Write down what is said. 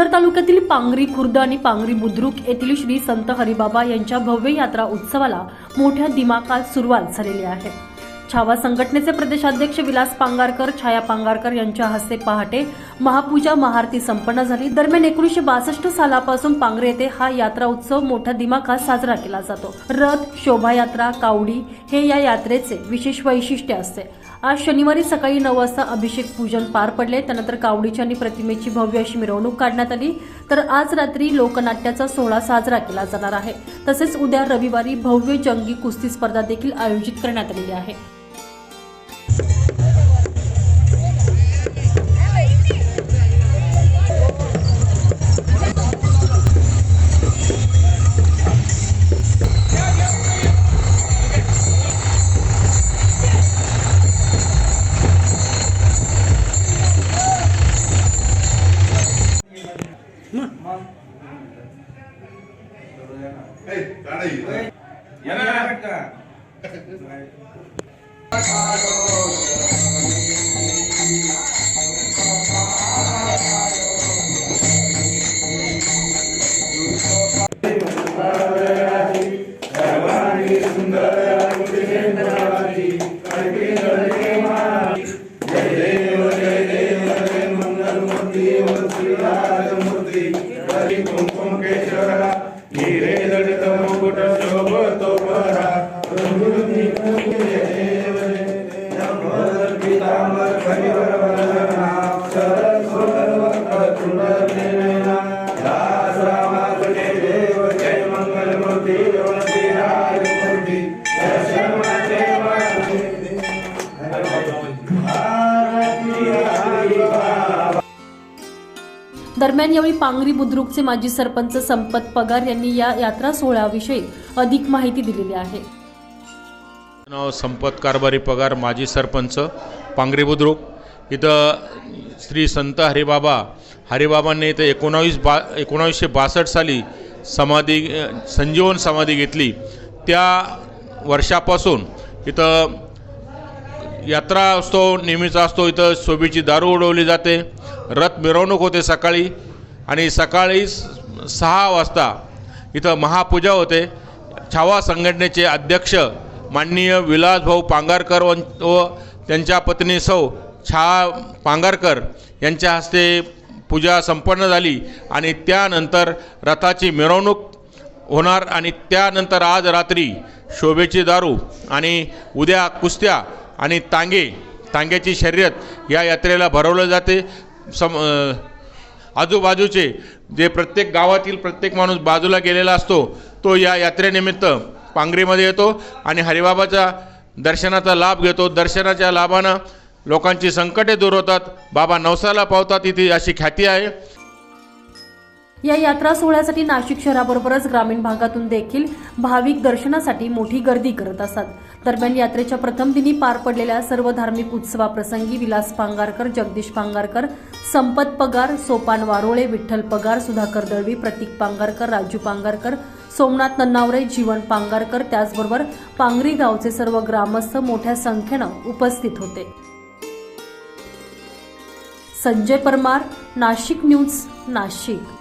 सिन्नर तालुक्यातील पांगरी खुर्द आणि पांगरी बुद्रुक येथील श्री संत हरिबाबा यांच्या भव्य यात्रा उत्सवाला मोठ्या दिमाकात सुरुवात झालेली आहे. छावा संघटनेचे प्रदेशाध्यक्ष विलास पांगारकर छाया पांगारकर यांच्या हस्ते पहाटे महापूजा महाआरती संपन्न झाली. दरम्यान एकोणीसशे बासष्ट सालापासून पांगरे येथे हा यात्रा उत्सव मोठ्या दिमाखात साजरा केला जातो. रथ शोभायात्रा कावडी हे या यात्रेचे विशेष वैशिष्ट्य असते. आज शनिवारी सकाळी नऊ वाजता अभिषेक पूजन पार पडले. त्यानंतर कावडीच्या आणि प्रतिमेची भव्य अशी मिरवणूक काढण्यात आली. तर आज रात्री लोकनाट्याचा सोहळा साजरा केला जाणार आहे. तसेच उद्या रविवारी भव्य जंगी कुस्ती स्पर्धा देखील आयोजित करण्यात आलेली आहे. येणार का Lord, that's your word. दरम्यान यावेळी पांगरी बुद्रुकचे माजी सरपंच संपत पगार यांनी या यात्रा सोहळ्याविषयी अधिक माहिती दिलेली आहे. नाव संपत कारभारी पगार माजी सरपंच पांगरी बुद्रुक. इथं श्री संत हरिबाबा हरिबाबांनी इथं एकोणावीस बा एकोणावीसशे बासष्ट साली समाधी संजीवन समाधी घेतली. त्या वर्षापासून इथं यात्रा असतो नेहमीचा असतो इथं शोभेची दारू उडवली जाते. रथ मिरवणूक होते सकाळी आणि सकाळी सहा वाजता इथं महापूजा होते. छावा संघटनेचे अध्यक्ष माननीय विलासभाऊ पांगारकर व व त्यांच्या पत्नी सौ छा पांगारकर यांच्या हस्ते पूजा संपन्न झाली आणि त्यानंतर रथाची मिरवणूक होणार आणि त्यानंतर आज रात्री शोभेची दारू आणि उद्या कुस्त्या आणि तांगे तांग्याची शर्यत या यात्रेला भरवलं जाते. सम आजूबाजूचे जे प्रत्येक गावातील प्रत्येक माणूस बाजूला गेलेला असतो तो या यात्रेनिमित्त पांगरीमध्ये येतो आणि हरिबाबाच्या दर्शनाचा लाभ घेतो. दर्शनाच्या लाभानं लोकांची संकटे दूर होतात. बाबा नवसाला पावतात इथे अशी ख्याती आहे. या यात्रा सोहळ्यासाठी नाशिक शहराबरोबरच ग्रामीण भागातून देखील भाविक दर्शनासाठी मोठी गर्दी करत असतात. दरम्यान यात्रेच्या प्रथम दिनी पार पडलेल्या सर्व धार्मिक उत्सवाप्रसंगी विलास पांगारकर जगदीश पांगारकर संपत पगार सोपान वारोळे विठ्ठल पगार सुधाकर दळवी प्रतीक पांगारकर राजू पांगारकर सोमनाथ नन्नावरे जीवन पांगारकर त्याचबरोबर पांगरी गावचे सर्व ग्रामस्थ मोठ्या संख्येनं उपस्थित होते. संजय परमार नाशिक न्यूज नाशिक.